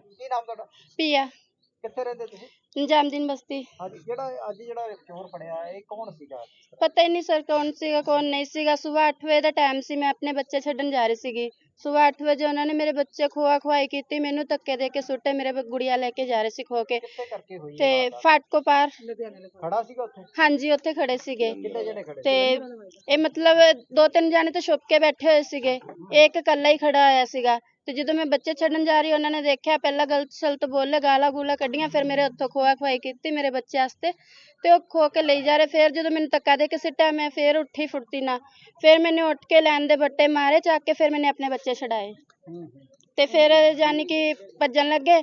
ਕੀ ਨਾਮ ਤੁਹਾਡਾ? ਪੀਆ ਕਿੱਥੇ ਰਹਿੰਦੇ ਤੁਸੀਂ? ਨਿਜ਼ਾਮਦੀਨ ਬਸਤੀ। ਹਾਂਜੀ ਜਿਹੜਾ ਅੱਜ ਜਿਹੜਾ ਚੋਰ ਫੜਿਆ ਇਹ ਕੌਣ ਸੀਗਾ? ਪਤਾ ਹੀ ਨਹੀਂ ਸਰ ਕੌਣ ਸੀਗਾ ਕੌਣ ਨਹੀਂ ਸੀਗਾ। ਸਵੇਰ 8 ਵਜੇ ਦਾ ਟਾਈਮ ਸੀ ਮੈਂ ਆਪਣੇ ਬੱਚੇ ਛੱਡਣ ਜਾ ਰਹੀ ਸੀਗੀ। ਸਵੇਰ 8 ਵਜੇ ਉਹਨਾਂ ਨੇ ਮੇਰੇ ਬੱਚੇ ਖੋਆ ਖਵਾਈ ਕੀਤੀ ਮੈਨੂੰ ਧੱਕੇ ਦੇ ਕੇ ਸੁੱਟੇ ਮੇਰੇ ਬ- ਗੁੜੀਆ ਲੈ ਕੇ ਜਾ ਰਹੇ ਸੀ ਖੋ ਕੇ। ਕਿੱਥੇ ਕਰਕੇ ਹੋਈ ਤੇ ਇਹ ਵਾਰਦਾਤ? ਫਾਟਕੋ ਪਾਰ। ਖੜਾ ਸੀਗਾ ਉੱਥੇ? ਹਾਂਜੀ ਉੱਥੇ ਖੜੇ ਸੀਗੇ। ਕਿੰਨੇ ਜਣੇ ਖੜੇ ਤੇ ਇਹ ਮਤਲਬ ਦੋ ਤਿੰਨ ਜਾਣੇ ਤਾਂ ਛੁਪ ਕੇ ਬੈਠੇ ਹੋਏ ਸੀਗੇ। ਇਹ ਇੱਕ ਇਕੱਲਾ ਹੀ ਖੜਾ ਆਇਆ ਸੀਗਾ। ਤੇ ਜਦੋਂ ਮੈਂ ਬੱਚੇ ਛੱਡਣ ਜਾ ਰਹੀ ਉਹਨਾਂ ਨੇ ਦੇਖਿਆ ਪਹਿਲਾਂ ਗਲਤ ਸਲਤ ਬੋਲੇ ਗਾਲਾਂ ਗੂਲਾਂ ਕੱਢੀਆਂ ਫਿਰ ਮੇਰੇ ਹੱਥੋਂ ਖੋਆ ਖਵਾਈ ਕੀਤੀ ਮੇਰੇ ਬੱਚੇ ਵਾਸਤੇ ਤੇ ਉਹ ਖੋ ਕੇ ਲਈ ਜਾ ਰਹੇ। ਫਿਰ ਜਦੋਂ ਮੈਨੂੰ ਧੱਕਾ ਦੇ ਕੇ ਸਿੱਟਿਆ ਮੈਂ ਫਿਰ ਉੱਠੀ ਫੁਰਤੀ ਨਾ ਫਿਰ ਮੈंने ਉੱਠ ਕੇ ਲੈਣ ਦੇ ਬੱਟੇ ਮਾਰੇ ਚੱਕ ਕੇ ਫਿਰ ਮੈंने ਆਪਣੇ ਬੱਚੇ ਛਡਾਏ। ਤੇ ਫਿਰ ਜਾਨੀ ਕਿ ਭੱਜਣ ਲੱਗੇ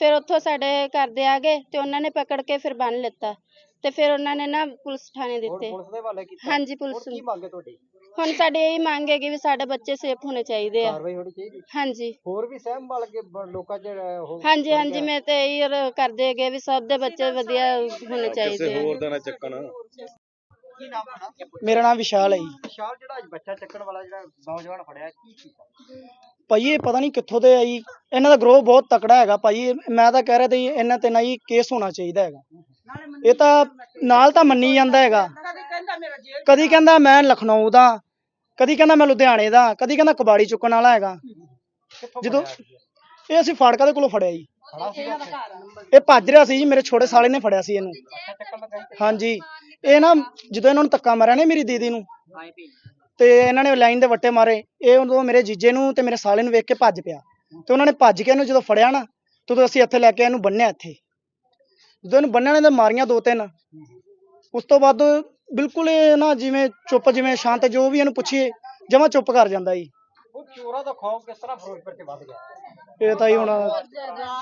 ਫਿਰ ਉੱਥੋਂ ਸਾਡੇ ਘਰ ਦੇ ਆ ਗਏ ਤੇ ਉਹਨਾਂ ਨੇ ਪਕੜ ਕੇ ਫਿਰ ਬੰਨ ਲਿੱਤਾ। ਤੇ ਫਿਰ ਉਹਨਾਂ ਨੇ ਨਾ ਪੁਲਿਸ ਥਾਣੇ ਦਿੱਤੇ। ਹਾਂਜੀ ਪੁਲਿਸ ਕੀ ਮੰਗੇ ਤੁਹਾਡੀ? ਹੁਣ ਸਾਡੀ ਇਹੀ ਮੰਗ ਹੈ ਕਿ ਵੀ ਸਾਡੇ ਬੱਚੇ ਸੇਫ ਹੋਣੇ ਚਾਹੀਦੇ ਆ। ਕਾਰਵਾਈ ਹੋਣੀ ਚਾਹੀਦੀ। ਹਾਂਜੀ। ਹੋਰ ਵੀ ਸਹਿਮ ਵਾਲ ਕੇ ਬ- ਲੋਕਾਂ ਚ ਹਾਂਜੀ ਹਾਂਜੀ ਮੈਂ ਤੇ ਇਹੀ ਕਰਦੇ ਹੈਗੇ ਵੀ ਸਭ ਦੇ ਬੱਚੇ ਵਧੀਆ ਹੋਣੇ ਚਾਹੀਦੇ ਆ। ਦਾ ਨਾ ਚੱਕਣ। ਕੀ ਨਾਮ ਤੁਹਾਡਾ ਮੇਰਾ ਨਾਮ ਵਿਸ਼ਾਲ ਹੈ ਜੀ। ਵਿਸ਼ਾਲ ਜਿਹੜਾ ਅੱਜ ਬੱਚਾ ਚੱਕਣ ਵਾਲਾ ਜਿਹੜਾ ਨੌਜਵਾਨ ਫੜਿਆ ਕੀ ਕੀਤਾ? ਭਾਈ ਇਹ ਪਤਾ ਨਹੀਂ ਕਿੱਥੋਂ ਦੇ ਆ ਜੀ। ਇਹਨਾਂ ਦਾ ਗਰੋਹ ਬਹੁਤ ਤਕੜਾ ਹੈਗਾ ਭਾਈ। ਇਹ- ਮੈਂ ਤਾਂ ਕਹਿ ਰਿਹਾ ਤੇ ਜੀ ਇਹਨਾਂ ਤੇ ਨਾ ਜੀ ਕੇਸ ਹੋਣਾ ਚਾਹੀਦਾ ਹੈਗਾ। ਇਹ ਤਾਂ ਨਾਲ ਤਾਂ ਮੰਨੀ ਜਾਂਦਾ ਹੈਗਾ। ਕਦੀ ਕਹਿੰਦਾ ਮੈਂ ਲਖਨਊ ਦਾ ਕਦੀ ਕਹਿੰਦਾ ਮੈਂ ਲੁਧਿਆਣੇ ਦਾ ਕਦੀ ਕਹਿੰਦਾ ਕਬਾੜੀ ਚੁੱਕਣ ਵਾਲਾ ਹੈਗਾ। ਜਦੋਂ? ਇਹ ਅਸੀਂ ਫਾੜਕਾ ਦੇ ਕੋਲੋਂ ਫੜਿਆ ਜੀ? ਇਹ ਭੱਜ ਰਿਹਾ ਸੀ ਜੀ ਮੇਰੇ ਛੋਟੇ ਸਾਲੇ ਨੇ ਫੜਿਆ ਸੀ ਇਹਨੂੰ। ਹਾਂਜੀ। ਇਹ ਨਾ ਜਦੋਂ ਇਹਨਾਂ ਨੂੰ ਧੱਕਾ ਮਾਰਿਆ ਨੇ ਮੇਰੀ ਦੀਦੀ ਨੂੰ ਤੇ ਇਹਨਾਂ ਨੇ ਲਾਈਨ ਦੇ ਵੱਟੇ ਮਾਰੇ। ਇਹ ਉਦੋਂ ਮੇਰੇ ਜੀਜੇ ਨੂੰ ਤੇ ਮੇਰੇ ਸਾਲੇ ਨੂੰ ਵੇਖ ਕੇ ਭੱਜ ਪਿਆ। ਤੇ ਉਹਨਾਂ ਨੇ ਭੱਜ ਕੇ ਇਹਨੂੰ ਜਦੋਂ ਫੜਿਆ ਨਾ ਤਦੋਂ ਅਸੀਂ ਇੱਥੇ ਲੈ ਕੇ ਇਹਨੂੰ ਬੰਨਿਆ ਇੱਥੇ। ਜਦੋਂ ਇਹਨੂੰ ਬੰਨਿਆ ਨੇ ਤਾਂ ਮਾਰੀਆਂ ਦੋ ਤਿੰਨ। ਉਸ ਤੋਂ ਬਾਅਦ ਬਿਲਕੁਲ ਇਹ ਨਾ ਜਿਵੇਂ ਚੁੱਪ ਜਿਵੇਂ ਸ਼ਾਂਤ ਜੋ ਵੀ ਇਹਨੂੰ ਪੁੱਛੀਏ ਜਮਾ ਚੁੱਪ ਕਰ ਜਾਂਦਾ ਜੀ। ਉਹ ਚੋਰਾਂ ਦਾ ਖੌਫ ਕਿਸ ਤਰ੍ਹਾਂ ਫਿਰੋਜ਼ਪੁਰ ਚ ਵੱਧ ਗਿਆ? ਇਹ ਤਾਂ ਹੀ ਹੁਣ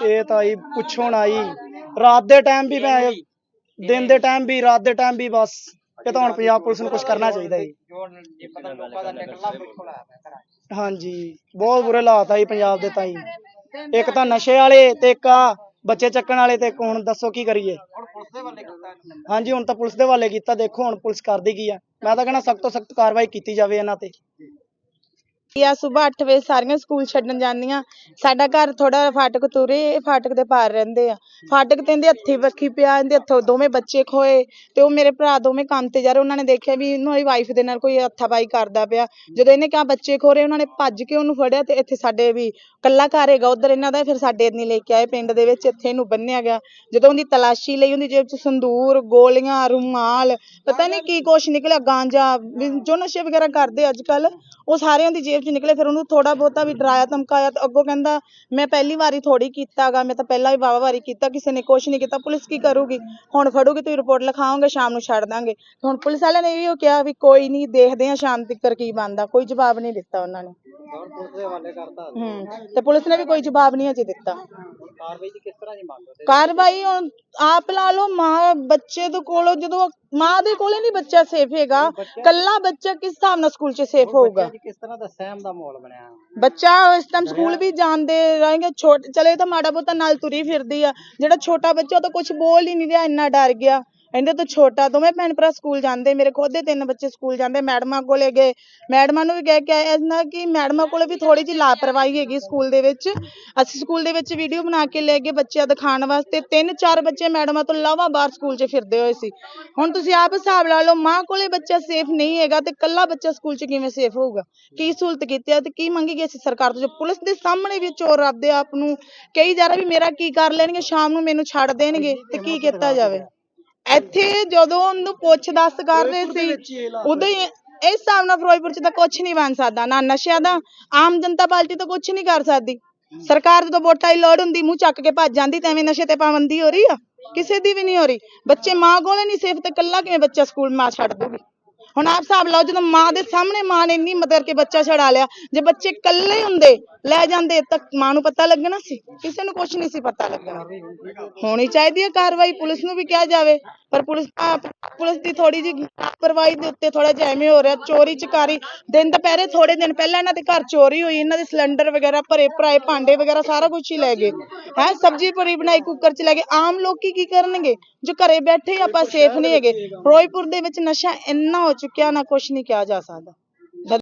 ਇਹ ਤਾਂ ਹੀ ਪੁੱਛੋ ਨਾ ਜੀ। ਰਾਤ ਦੇ ਟਾਈਮ ਵੀ ਮੈਂ ਦਿਨ ਦੇ ਟਾਈਮ ਵੀ ਰਾਤ ਦੇ ਟਾਈਮ ਵੀ ਬਸ ਇਹ ਤਾਂ ਹੁਣ ਪੰਜਾਬ ਪੁਲਿਸ ਨੂੰ ਕੁਝ ਕਰਨਾ ਚਾਹੀਦਾ ਜੀ। ਹਾਂਜੀ ਬਹੁਤ ਬੁਰੇ ਹਾਲਾਤ ਆ ਜੀ ਪੰਜਾਬ ਦੇ ਤਾਂ ਜੀ। ਇੱਕ ਤਾਂ ਨਸ਼ੇ ਵਾਲੇ ਤੇ ਇੱਕ ਆ ਬੱਚੇ ਚੱਕਣ ਵਾਲੇ ਤੇ ਹੁਣ ਦੱਸੋ ਕੀ ਕਰੀਏ। ਹਾਂਜੀ ਹੁਣ ਤਾਂ ਪੁਲਿਸ ਦੇ ਹਵਾਲੇ ਕੀਤਾ। ਦੇਖੋ ਹੁਣ ਪੁਲਿਸ ਕਰਦੀ ਕੀ ਆ। ਮੈਂ ਤਾਂ ਕਹਿੰਦਾ ਸਖਤ ਤੋਂ ਸਖਤ ਕਾਰਵਾਈ ਕੀਤੀ ਜਾਵੇ ਇਹਨਾਂ ਤੇ। ਆ ਸਵੇਰ 8 ਵਜੇ ਸਾਰੀਆਂ ਸਕੂਲ ਛੱਡਣ ਜਾਂਦੀਆਂ। ਸਾਡਾ ਘਰ ਥੋੜਾ ਫਾਟਕ ਤੁਰੇ ਇਹ ਫਾਟਕ ਦੇ ਪਾਰ ਰਹਿੰਦੇ ਆ। ਫਾਟਕ ਤੇ ਇਹਦੇ ਹੱਥੀ ਵੱਖੀ ਪਿਆ, ਇਹਦੇ ਹੱਥੋਂ ਦੋਵੇਂ ਬੱਚੇ ਖੋਏ ਤੇ ਉਹ ਮੇਰੇ ਭਰਾ ਦੋਵੇਂ ਕੰਮ ਤੇ ਜਾ ਰਹੇ। ਉਹਨਾਂ ਨੇ ਦੇਖਿਆ ਵੀ ਇਹਨੂੰ ਇਹ ਵਾਈਫ ਦੇ ਨਾਲ ਕੋਈ ਹੱਥਾਪਾਈ ਕਰਦਾ ਪਿਆ। ਜਦੋਂ ਇਹਨੇ ਕਿਹਾ ਬੱਚੇ ਖੋ ਰਹੇ, ਉਹਨਾਂ ਨੇ ਭੱਜ ਕੇ ਉਹਨੂੰ ਫੜਿਆ ਤੇ ਇੱਥੇ ਸਾਡੇ ਵੀ ਕੱਲਾ ਘਰ ਹੈਗਾ, ਉਧਰ ਇਹਨਾਂ ਦਾ, ਫਿਰ ਸਾਡੇ ਨਹੀਂ ਲੈ ਕੇ ਆਏ ਪਿੰਡ ਦੇ ਵਿੱਚ, ਇੱਥੇ ਇਹਨੂੰ ਬੰਨਿਆ ਗਿਆ। ਜਦੋਂ ਉਹਦੀ ਤਲਾਸ਼ੀ ਲਈ ਉਹਦੀ ਜੇਬ 'ਚ ਸੰਦੂਰ, ਗੋਲੀਆਂ, ਰੁਮਾਲ, ਪਤਾ ਨਹੀਂ ਕੀ ਕੁਛ ਨਿਕਲਿਆ, ਗਾਂਜਾ, ਵੀ ਜੋ ਨਸ਼ੇ ਵਗੈਰਾ ਕਰਦੇ ਅੱਜ ਕੱਲ ਉਹ ਸਾਰਿਆਂ ਦੀ ਜੇਬ 'ਚ ਨਿਕਲੇ ਫਿਰ ਉਹਨੂੰ ਥੋੜਾ ਬਹੁਤਾ ਵੀ ਡਰਾਇਆ ਧਮਕਾਇਆ ਤੇ ਅੱਗੋਂ ਕਹਿੰਦਾ ਮੈਂ ਪਹਿਲੀ ਵਾਰੀ ਥੋੜੀ ਕੀਤਾਗਾ ਮੈਂ ਤਾਂ ਪਹਿਲਾਂ ਵੀ ਵਾਵਾ ਵਾਰੀ ਕੀਤਾ ਕਿਸੇ ਨੇ ਕੁਛ ਨਹੀਂ ਕੀਤਾ ਪੁਲਿਸ ਕੀ ਕਰੂਗੀ? ਹੁਣ ਫੜੂਗੀ ਤੁਸੀਂ ਰਿਪੋਰਟ ਲਿਖਾਓਗੇ ਸ਼ਾਮ ਨੂੰ ਛੱਡ ਦਾਂਗੇ। ਹੁਣ ਪੁਲਿਸ ਵਾਲਿਆਂ ਨੇ ਇਹੋ ਕਿਹਾ ਵੀ ਕੋਈ ਨਹੀਂ ਦੇਖਦੇ ਆ ਸ਼ਾਮ ਤੱਕ ਕੀ ਬਣਦਾ ਕੋਈ ਜਵਾਬ ਨਹੀਂ ਦਿੱਤਾ ਉਹਨਾਂ ਨੇ। ਹੂੰ ਤੇ ਪੁਲਿਸ ਨੇ ਵੀ ਕੋਈ ਜਵਾਬ ਨਹੀਂ ਅਜੇ ਦਿੱਤਾ। ਕਾਰਵਾਈ ਦੀ ਕਿਸ ਤਰ੍ਹਾਂ ਦੀ ਮੰਗ ਹੈ ਕਾਰਵਾਈ ਹੁਣ ਆਪ ਲਾ ਲਓ ਮਾਂ ਬੱਚੇ ਦੇ ਕੋਲੋਂ ਜਦੋਂ ਮਾਂ ਦੇ ਕੋਲੇ ਨਹੀਂ ਬੱਚਾ ਸੇਫ ਹੈਗਾ। ਕੱਲਾ ਬੱਚਾ ਕਿਸ ਹਿਸਾਬ ਨਾਲ ਸਕੂਲ 'ਚ ਸੇਫ ਹੋਊਗਾ? ਕਿਸ ਤਰ੍ਹਾਂ ਦਾ ਸਹਿਮ ਦਾ ਮਾਹੌਲ ਬਣਿਆ? ਬੱਚਾ ਇਸ ਟਾਈਮ ਸਕੂਲ ਵੀ ਜਾਂਦੇ ਰਹੇਗੇ ਛੋਟ ਚਲੇ ਤਾਂ ਮਾੜਾ ਬਹੁਤਾ ਨਾਲ ਤੁਰੀ ਫਿਰਦੀ ਆ। ਜਿਹੜਾ ਛੋਟਾ ਬੱਚਾ ਉਹ ਤਾਂ ਕੁਝ ਬੋਲ ਹੀ ਨਹੀਂ ਰਿਹਾ ਇੰਨਾ ਡਰ ਗਿਆ। ਇਹਦੇ ਤੋਂ ਛੋਟਾ ਦੋਵੇਂ ਭੈਣ ਭਰਾ ਸਕੂਲ ਜਾਂਦੇ, ਮੇਰੇ ਖੁਦ ਦੇ ਤਿੰਨ ਬੱਚੇ ਸਕੂਲ ਜਾਂਦੇ, ਮੈਡਮਾਂ ਕੋਲੇ ਗਏ। ਮੈਡਮਾਂ ਨੂੰ ਵੀ ਕਹਿ ਕੇ ਆਏ ਇਹਨਾਂ ਕਿ ਮੈਡਮਾਂ ਕੋਲੇ ਵੀ ਥੋੜੀ ਜਿਹੀ ਲਾਪਰਵਾਹੀ ਹੈਗੀ ਸਕੂਲ ਦੇ ਵਿੱਚ। ਅਸੀਂ ਸਕੂਲ ਦੇ ਵਿੱਚ ਵੀਡੀਓ ਬਣਾ ਕੇ ਲੈ ਗਏ ਬੱਚਿਆਂ ਦਿਖਾਉਣ ਵਾਸਤੇ। ਤਿੰਨ ਚਾਰ ਬੱਚੇ ਮੈਡਮਾਂ ਤੋਂ ਇਲਾਵਾ ਬਾਹਰ ਸਕੂਲ 'ਚ ਫਿਰਦੇ ਹੋਏ ਸੀ। ਹੁਣ ਤੁਸੀਂ ਆਪ ਹਿਸਾਬ ਲਾ ਲਓ, ਮਾਂ ਕੋਲੇ ਬੱਚਾ ਸੇਫ ਨਹੀਂ ਹੈਗਾ ਤੇ ਕੱਲਾ ਬੱਚਾ ਸਕੂਲ 'ਚ ਕਿਵੇਂ ਸੇਫ ਹੋਊਗਾ? ਕੀ ਸਹੂਲਤ ਕੀਤੀ ਹੈ ਤੇ ਕੀ ਮੰਗੇਗੀ ਅਸੀਂ ਸਰਕਾਰ ਤੋਂ? ਜੋ ਪੁਲਿਸ ਦੇ ਸਾਹਮਣੇ ਵੀ ਚੋਰ ਆਪਦੇ ਆਪ ਨੂੰ ਕਈ ਜਾ ਰਿਹਾ ਵੀ ਮੇਰਾ ਕੀ ਕਰ ਲੈਣਗੇ, ਸ਼ਾਮ ਨੂੰ ਮੈਨੂੰ ਛੱਡ ਦੇਣਗੇ ਤੇ ਕੀ ਕੀਤਾ ਜਾਵੇ? ਇੱਥੇ ਜਦੋਂ ਉਹਨੂੰ ਪੁੱਛ ਦੱਸ ਕਰ ਰਹੇ ਸੀ ਉਦੋਂ ਹੀ ਇਸ ਹਿਸਾਬ ਨਾਲ ਫਿਰੋਜ਼ਪੁਰ ਚ ਤਾਂ ਕੁਝ ਨਹੀਂ ਬਣ ਸਕਦਾ ਨਾ ਨਸ਼ਿਆਂ ਦਾ ਆਮ ਜਨਤਾ ਪਾਰਟੀ ਤਾਂ ਕੁਝ ਨਹੀਂ ਕਰ ਸਕਦੀ। ਸਰਕਾਰ ਜਦੋਂ ਵੋਟਾਂ ਦੀ ਲੋੜ ਹੁੰਦੀ ਮੂੰਹ ਚੱਕ ਕੇ ਭੱਜ ਜਾਂਦੀ ਤੇ ਐਵੇਂ ਨਸ਼ੇ ਤੇ ਪਾਬੰਦੀ ਹੋ ਰਹੀ ਆ? ਕਿਸੇ ਦੀ ਵੀ ਨਹੀਂ ਹੋ ਰਹੀ। ਬੱਚੇ ਮਾਂ ਕੋਲੇ ਨਹੀਂ ਸੇਫ ਤੇ ਕੱਲਾ ਕਿਵੇਂ ਬੱਚਾ ਸਕੂਲ ਮਾਂ ਛੱਡ ਦੂਗੀ? ਹੁਣ ਆਪ ਹਿਸਾਬ ਲਾਓ, ਜਦੋਂ ਮਾਂ ਦੇ ਸਾਹਮਣੇ ਮਾਂ ਨੇ ਇੰਨੀ ਮਦਰ ਕੇ ਬੱਚਾ ਛਡਾ ਲਿਆ, ਜੇ ਬੱਚੇ ਇਕੱਲੇ ਹੁੰਦੇ, ਲੈ ਜਾਂਦੇ, ਤਾਂ ਮਾਂ ਨੂੰ ਪਤਾ ਲੱਗਣਾ ਸੀ? ਕਿਸੇ ਨੂੰ ਕੁਝ ਨਹੀਂ ਸੀ ਪਤਾ ਲੱਗਣਾ। ਹੋਣੀ ਚਾਹੀਦੀ ਹੈ ਕਾਰਵਾਈ, ਪੁਲਿਸ ਨੂੰ ਵੀ ਕਿਹਾ ਜਾਵੇ, ਪਰ ਪੁਲਿਸ ਪੁਲਿਸ ਦੀ ਥੋੜੀ ਜਿਹੀ ਲਾਪਰਵਾਹੀ ਦੇ ਉੱਤੇ ਥੋੜਾ ਜਿਹਾ ਐਵੇਂ ਹੋ ਰਿਹਾ, ਚੋਰੀ ਚਕਾਰੀ, ਦਿਨ ਦੁਪਹਿਰੇ ਥੋੜੇ ਦਿਨ ਪਹਿਲਾਂ ਇਹਨਾਂ ਦੇ ਘਰ ਚੋਰੀ ਹੋਈ, ਇਹਨਾਂ ਦੇ ਸਿਲੰਡਰ ਵਗੈਰਾ ਭਰੇ, ਭਰਾਏ ਭਾਂਡੇ ਵਗੈਰਾ ਸਾਰਾ ਕੁਝ ਹੀ ਲੈ ਗਏ। ਹੈ, ਸਬਜ਼ੀ ਪੂਰੀ ਬਣਾਈ, ਕੁੱਕਰ ਚ ਲੈ ਗਏ। ਆਮ ਲੋਕੀ ਕੀ ਕਰਨਗੇ? ਜੋ ਘਰੇ ਬੈਠੇ ਆਪਾਂ ਸੇਫ ਨਹੀਂ ਹੈਗੇ। ਫਿਰੋਜ਼ਪੁਰ ਦੇ ਵਿੱਚ ਨਸ਼ਾ ਇੰਨਾ ਹੋ ਚੁੱਕਿਆ ਨਾ ਕੁਛ ਨਹੀਂ ਕਿਹਾ ਜਾ ਸਕਦਾ।